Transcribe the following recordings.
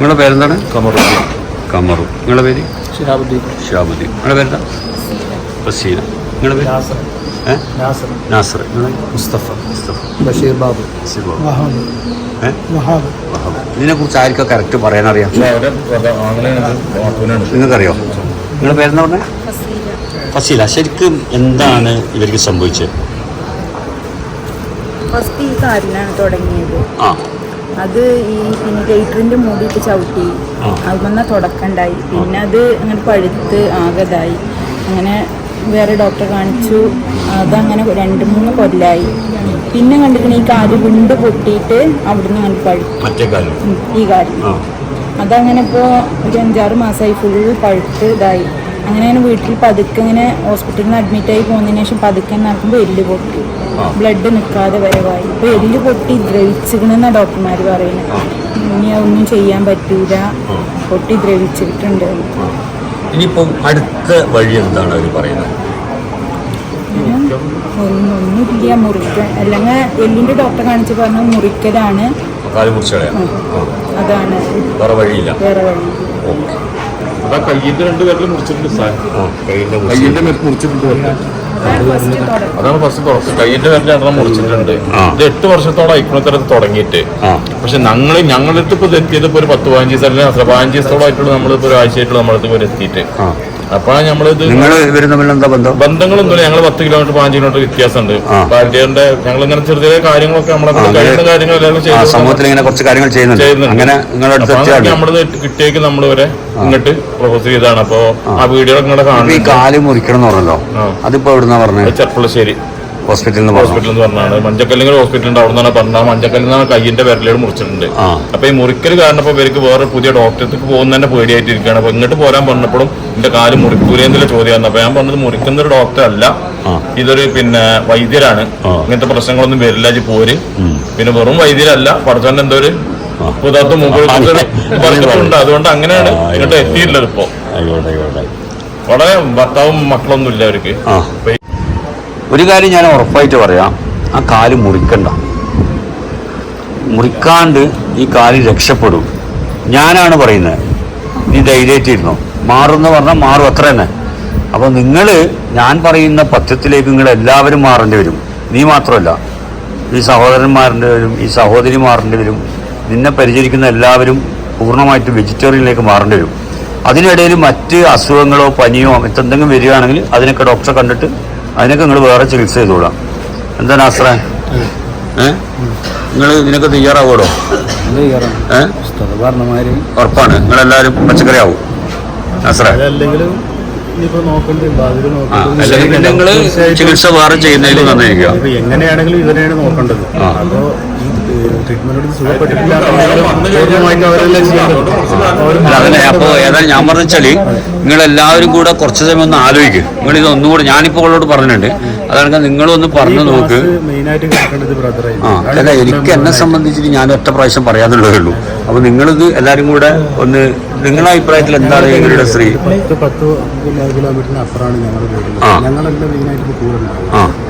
നിങ്ങളുടെ പേരെന്താണ്? കമറു കമറു. നിങ്ങളുടെ പേര്? ഷിഹാബുദ്ദീൻ. ഷാബുദ്ദീൻ നിങ്ങളുടെ പേരെന്താ? ബസീന നിങ്ങളുടെ പേര്? നാസർ. നാസർ. നാസർ. മുസ്തഫ. മുസ്തഫ. ബഷീർ ബാബു. വഹാബ്. ഏ? വഹാബ്. വഹാബ്. ഇതിനെക്കുറിച്ച് ആർക്കും കറക്റ്റ് പറയാനറിയാം? നിങ്ങൾക്കറിയോ? നിങ്ങളുടെ പേരെന്താ പറഞ്ഞേ? ഫസീല. ശരിക്കും എന്താണ് ഇവർക്ക് സംഭവിച്ചത്? ഫസ്റ്റ് ഈ തുടങ്ങിയത്. ആ. അത് ഈ പിന്നെ ഗേറ്ററിന്റെ മൂടിയിട്ട് ചവിട്ടി. അത് അതുമെന്ന തുടക്കണ്ടായി. പിന്നെ അത് അങ്ങനെ പഴുത്ത് ആകതായി. അങ്ങനെ വേറെ ഡോക്ടറെ കാണിച്ചു. അതങ്ങനെ രണ്ട് മൂന്ന് കൊല്ലായി. പിന്നെ കണ്ടിരിക്കണ ഈ കാൽ വിണ്ട് പൊട്ടിയിട്ട് അവിടുന്ന് അങ്ങനെ പഴുത്തു. ഈ കാൽ. അതങ്ങനെ ഇപ്പോൾ ഒരു അഞ്ചാറ് മാസമായി ഫുള്ള് പഴുത്ത് ഇതായി. അങ്ങനെ വീട്ടിൽ പതുക്കെ ഇങ്ങനെ ഹോസ്പിറ്റലിൽ നിന്ന് അഡ്മിറ്റായി പോകുന്നതിന് ശേഷം പതുക്കെ നടക്കുമ്പോൾ എല്ല് പൊട്ടി. ബ്ലഡ് നിൽക്കാതെ വരവായി. ഇപ്പോൾ എല്ല് പൊട്ടി ദ്രവിച്ചിക്കണെന്നാണ് ഡോക്ടർമാർ പറയുന്നത് ഇനി ഒന്നും ചെയ്യാൻ പറ്റൂല. പൊട്ടി ദ്രവിച്ചിട്ടുണ്ട്. ഇനിയിപ്പം അടുത്ത വഴി എന്താണ് അവർ പറയുന്നത്? ഒന്നും ഒന്നുമില്ല മുറിക്കൽ അല്ലെങ്കിൽ എല്ലിന്റെ ഡോക്ടർ കാണിച്ചു പറഞ്ഞ മുറിക്കലാണ്. അതാണ്. വേറെ വഴിയില്ല. വേറെ വഴി. അതാ കയ്യിന്റെ രണ്ട് വിരൽ മുറിച്ചിട്ടുണ്ട് കയ്യിന്റെ മുറിച്ചിട്ടുണ്ട്. അതാണ് ഫസ്റ്റ് തുടക്കം. കൈയിന്റെ വിരൽ രണ്ടെണ്ണം മുറിച്ചിട്ടുണ്ട്. ഇത് എട്ട് വർഷത്തോളം ഇപ്പോഴത്തെ തുടങ്ങിയിട്ട്. പക്ഷെ ഞങ്ങൾ ഞങ്ങളടുത്ത് ഇപ്പൊ ഇത് എത്തിയത് ഇപ്പൊ ഒരു പത്ത് പതിനഞ്ച് ദിവസം അല്ലെങ്കിൽ അത്ര പതിനഞ്ച് ദിവസത്തോളമായിട്ടുള്ള നമ്മളിപ്പോ ഒരാഴ്ചയായിട്ടുള്ള നമ്മളടുത്ത് ഇപ്പൊ എത്തിയിട്ട്. ആ അപ്പോഴാണ് നമ്മളിത് നിങ്ങൾ ഇവർ തമ്മിൽ എന്താ ബന്ധം? ബന്ധങ്ങളൊന്നുമില്ല. ഞങ്ങൾ പത്ത് കിലോമീറ്റർ പതിനഞ്ച് കിലോമീറ്റർ വ്യത്യാസമുണ്ട്. പാർട്ടിയുടെ ഞങ്ങൾ ഇങ്ങനെ ചെറിയ ചെറിയ കാര്യങ്ങളൊക്കെ നമ്മളെ കഴിയുന്ന കാര്യങ്ങളെല്ലാം ആ സമൂഹത്തിൽ ഇങ്ങനെ കുറച്ച് കാര്യങ്ങൾ ചെയ്യുന്നുണ്ട്. അങ്ങനെ നിങ്ങളുടെ അടുത്ത് എത്തിയാണ് നമ്മൾ കിട്ടിയേക്ക് നമ്മൾ വരെ ഇങ്ങോട്ട് പ്രൊപ്പോസ് ചെയ്താണ് അപ്പോ ആ വീഡിയോ ഇങ്ങോട്ട് ഈ കാണുന്നുണ്ട്. കാൽ മുറിക്കണം എന്ന് പറഞ്ഞല്ലോ. അതിപ്പോ എവിടുന്നാ പറഞ്ഞത് ചെർപ്പളശ്ശേരി. ഹോസ്പിറ്റലിൽ നിന്ന് ഹോസ്പിറ്റലിൽ നിന്ന് പറഞ്ഞാണ് മഞ്ചക്കല്ലിങ്ങൾ ഹോസ്പിറ്റൽ ഉണ്ട്. അവിടെ നിന്നാണ് പറഞ്ഞത് മഞ്ചക്കല്ലിൽ നിന്നാണ് കയ്യിന്റെ വിരലേട് മുറിച്ചിട്ടുണ്ട്. അപ്പൊ ഈ മുറിക്കൽ കാരണം ഇപ്പൊ ഇവർക്ക് വേറെ പുതിയ ഡോക്ടർക്ക് പോകുന്ന തന്നെ പേടിയായിട്ട് ഇരിക്കുകയാണ് അപ്പൊ ഇങ്ങോട്ട് പോരാൻ പറഞ്ഞപ്പോഴും എന്റെ കാൽ മുറിക്കൂലേ എന്നുള്ള ചോദ്യമാണ്. അപ്പൊ ഞാൻ പറഞ്ഞത് മുറിക്കുന്ന ഒരു ഡോക്ടർ അല്ല. ഇതൊരു പിന്നെ വൈദ്യരാണ്. ഇങ്ങനത്തെ പ്രശ്നങ്ങളൊന്നും വരില്ല പോര്. പിന്നെ വെറും വൈദ്യരല്ല. പഠിച്ചോണ്ട് എന്തോ ഒരു മുമ്പ് പറഞ്ഞിട്ടുണ്ട് അതുകൊണ്ട് അങ്ങനെയാണ് ഇങ്ങോട്ട്. എത്തിയിട്ടുള്ളത് ഇപ്പൊ. വളരെ ഭർത്താവും മക്കളൊന്നും ഇല്ല അവർക്ക് ഒരു കാര്യം ഞാൻ ഉറപ്പായിട്ട് പറയാം. ആ കാൽ മുറിക്കണ്ട. മുറിക്കാണ്ട് ഈ കാൽ രക്ഷപ്പെടും. ഞാനാണ് പറയുന്നത് നീ ധൈര്യമായിട്ടിരുന്നോ? മാറുമെന്ന് പറഞ്ഞാൽ മാറും അത്ര തന്നെ. അപ്പോൾ നിങ്ങൾ ഞാൻ പറയുന്ന പദ്ധത്തിലേക്ക് നിങ്ങൾ എല്ലാവരും മാറേണ്ടി വരും. നീ മാത്രമല്ല. ഈ സഹോദരന്മാരേണ്ടി വരും ഈ സഹോദരി മാറേണ്ടി വരും നിന്നെ പരിചരിക്കുന്ന എല്ലാവരും പൂർണമായിട്ട് വെജിറ്റേറിയനിലേക്ക് മാറേണ്ടി വരും. അതിനിടയിൽ മറ്റ് അസുഖങ്ങളോ പനിയോ മറ്റെന്തെങ്കിലും വരികയാണെങ്കിൽ അതിനൊക്കെ ഡോക്ടറെ കണ്ടിട്ട് അതിനൊക്കെ നിങ്ങൾ വേറെ ചികിത്സ ചെയ്തോളാം എന്താണ് നാസ്രേ ഏ? നിങ്ങൾ ഇതിനൊക്കെ തയ്യാറാവൂടോ? ഉറപ്പാണ്. നിങ്ങളെല്ലാവരും പച്ചക്കറി ആവും അല്ലെങ്കിൽ നിങ്ങൾ ചികിത്സ വേറെ ചെയ്യുന്നതിൽ നന്നായിരിക്കുക. ഇപ്പൊ എങ്ങനെയാണെങ്കിലും ഇവരെയാണ് നോക്കേണ്ടത്. ആ. ട്രീറ്റ്മെന്റ് സുഖപ്പെട്ടിട്ടില്ല. അതല്ലേ അപ്പോൾ ഏതായാലും ഞാൻ പറഞ്ഞാൽ നിങ്ങളെല്ലാവരും കൂടെ കുറച്ച് സമയം ഒന്ന് ആലോചിക്കും. നിങ്ങൾ ഇത് ഒന്നുകൂടെ ഞാനിപ്പോൾ ഉള്ളോട് പറഞ്ഞിട്ടുണ്ട്. അതാണ് നിങ്ങളൊന്ന് പറഞ്ഞു നോക്ക്. ആ അല്ല എനിക്ക് എന്നെ സംബന്ധിച്ചിട്ട് ഞാൻ ഒറ്റ പ്രാവശ്യം പറയാന്നുള്ളതേ ഉള്ളൂ. അപ്പൊ നിങ്ങളിത് എല്ലാവരും കൂടെ ഒന്ന് നിങ്ങളുടെ അഭിപ്രായത്തിൽ എന്താണ് ഞങ്ങളുടെ സ്ത്രീ പത്ത് പത്ത് കിലോമീറ്ററിന് അപ്പുറമാണ് ഞങ്ങൾ. ഞങ്ങളെല്ലാം മെയിനായിട്ട് ഇപ്പോൾ കൂടെ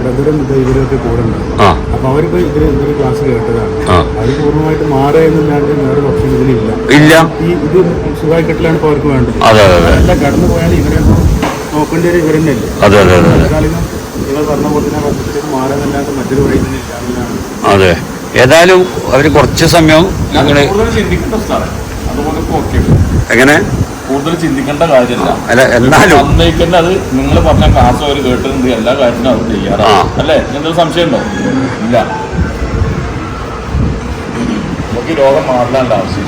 ഇടതുരം ഇവരൊക്കെ കൂടെ ആ. അപ്പൊ അവർക്ക് ഇതൊരു ക്ലാസ് കേട്ടതാണ്. അത് പൂർണമായിട്ട് മാറുക എന്നല്ലാണ്ട് വേറെ ഓപ്ഷൻ ഇതിലില്ല. ഇല്ല. ഈ ഇത് സുഖമായി കെട്ടിലാണ് ഇപ്പൊ അവർക്ക് വേണ്ടത്. അല്ല കടന്നു പോയാൽ ഇവരെ നോക്കേണ്ട ഒരു ഇവരെന്നെ താൽക്കാലികം നിങ്ങൾ പറഞ്ഞ പോലെ തന്നെ മാറാനല്ലാണ്ട് മറ്റൊരു വഴി തന്നെ അതെ. ഏതായാലും അവർ കുറച്ച് സമയം ഞങ്ങൾ ചിന്തിക്കുന്ന സ്ഥലം. എങ്ങനെ? കൂടുതൽ ചിന്തിക്കേണ്ട കാര്യമില്ല. അല്ല എന്നാലും അത് നിങ്ങൾ പറഞ്ഞ ക്ലാസ് അവർ കേട്ടിട്ടുണ്ട് എല്ലാ കാര്യത്തിനും അവർ തയ്യാറാണ് അല്ലേ? എന്തെങ്കിലും സംശയം ഉണ്ടോ? ഇല്ല. നമുക്ക് രോഗം ആവശ്യം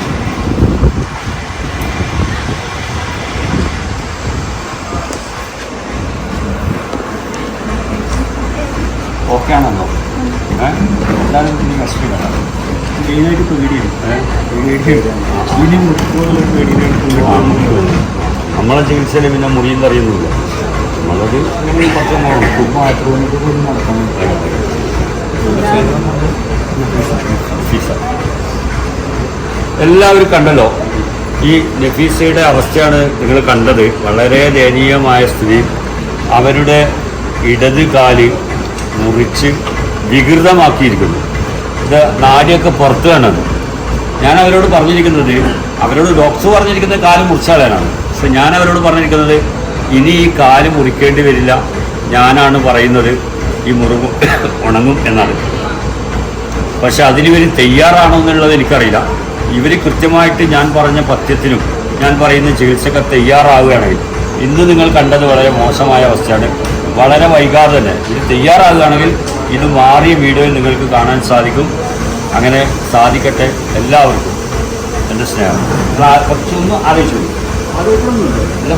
ഓക്കെ ആണല്ലോ. എല്ലാവരും ഇനി കഷ്ടപ്പെടാം മെയിനായിട്ട് പേടിയാണ് നമ്മളെ ചികിത്സയിൽ പിന്നെ മുറിയെന്ന് അറിയുന്നില്ല നമ്മളത് എല്ലാവരും കണ്ടല്ലോ. ഈ നഫീസയുടെ അവസ്ഥയാണ് നിങ്ങൾ കണ്ടത്. വളരെ ദയനീയമായ സ്ഥിതി. അവരുടെ ഇടത് കാൽ മുറിച്ച് വികൃതമാക്കിയിരിക്കുന്നു. ഇത് നാടിയൊക്കെ പുറത്തു വേണം ഞാൻ അവരോട് പറഞ്ഞിരിക്കുന്നത് അവരോട് ഡോക്ടർ പറഞ്ഞിരിക്കുന്നത് കാൽ മുറിച്ചാലാണ് പക്ഷെ ഞാൻ അവരോട് പറഞ്ഞിരിക്കുന്നത് ഇനി ഈ കാൽ മുറിക്കേണ്ടി വരില്ല. ഞാനാണ് പറയുന്നത് ഈ മുറിവ് ഉണങ്ങും എന്നാണ്. പക്ഷെ അതിന് ഇവർ തയ്യാറാണോ എന്നുള്ളത് എനിക്കറിയില്ല. ഇവർ കൃത്യമായിട്ട് ഞാൻ പറഞ്ഞ പഥ്യത്തിനും ഞാൻ പറയുന്ന ചികിത്സക്ക് തയ്യാറാവുകയാണെങ്കിൽ ഇന്ന് നിങ്ങൾ കണ്ടത് വളരെ മോശമായ അവസ്ഥയാണ്. വളരെ വൈകാതെ തന്നെ. ഇത് തയ്യാറാകുകയാണെങ്കിൽ ഇത് മാറിയ വീഡിയോയിൽ നിങ്ങൾക്ക് കാണാൻ സാധിക്കും. അങ്ങനെ സാധിക്കട്ടെ എല്ലാവർക്കും. എന്റെ സ്നേഹം. കുറച്ചൊന്ന് ഇല്ല?